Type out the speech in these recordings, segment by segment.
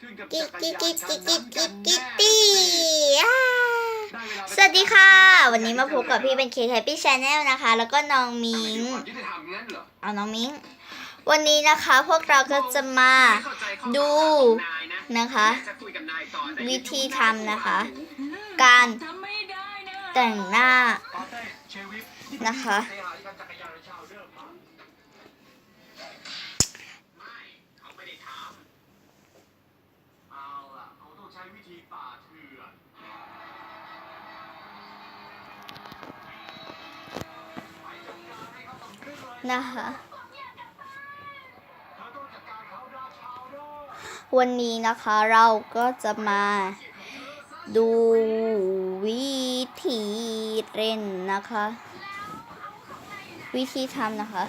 กิ๊กกิ๊กกิ๊กกิ๊กกิ๊กกิ๊กกิ๊กตี้สวัสดีค่ะ วันนี้มาพบกับพี่เป็นเคแฮปปี้ชาแนลนะคะ แล้วก็น้องมิงเอาน้องมิงวันนี้นะคะพวกเราก็จะมาดูนะคะ วิธีทำนะคะ การแต่งหน้านะคะ นะคะ วันนี้นะคะเราก็จะมาดูวิธีเล่นนะคะ วิธีทำนะคะ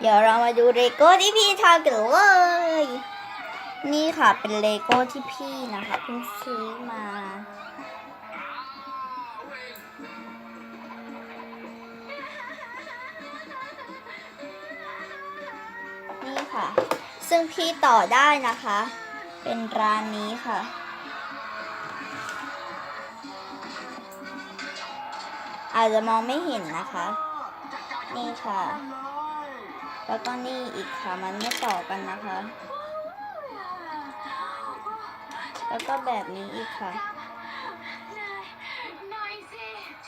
เดี๋ยวเรามาดูเลโก้ที่พี่ทำกันเลย นี่ค่ะเป็นเลโก้ที่พี่นะคะเพิ่งซื้อมา ค่ะ ซึ่งพี่ต่อได้นะคะ เป็นร้านนี้ค่ะ อาจจะมองไม่เห็นนะคะ นี่ค่ะ แล้วก็นี่อีกค่ะ มันไม่ต่อกันนะคะ แล้วก็แบบนี้อีกค่ะ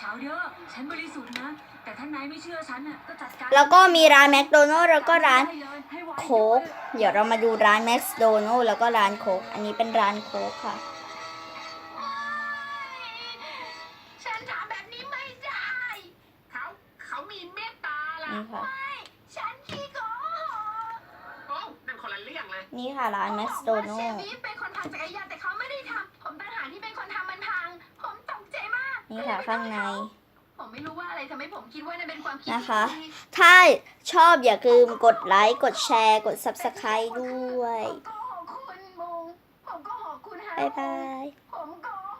าวเด้อฉันบริสุทธิ์นะ แต่ถ้านายไม่เชื่อฉันน่ะก็จัดการแล้วก็มีร้านแมคโดนัลล์แล้วก็ร้านโค้กเดี๋ยวเรามาดูร้านแมคโดนัลล์แล้วก็ร้านโค้กอันนี้เป็นร้านโค้กค่ะ ฉันถามแบบนี้ไม่ได้ เขาเขามีเมตตาล่ะนี่ค่ะฉันขี้โกหกโอ้นั่นคนละเรื่องเลยนี่ค่ะร้านแมคโดนัลเชฟล์นี้เป็นคนทำจักรยานแต่ นี่ค่ะ ข้างใน ผมไม่รู้ว่าอะไรทำให้ผมคิดว่านั่นเป็นความคิดนะคะ ที่ดีถ้าชอบอย่าลืมกดไลค์ กดแชร์ กด subscribe ด้วย ผมก็ขอบคุณมุงผมก็ขอบคุณฮะบ๊ายบาย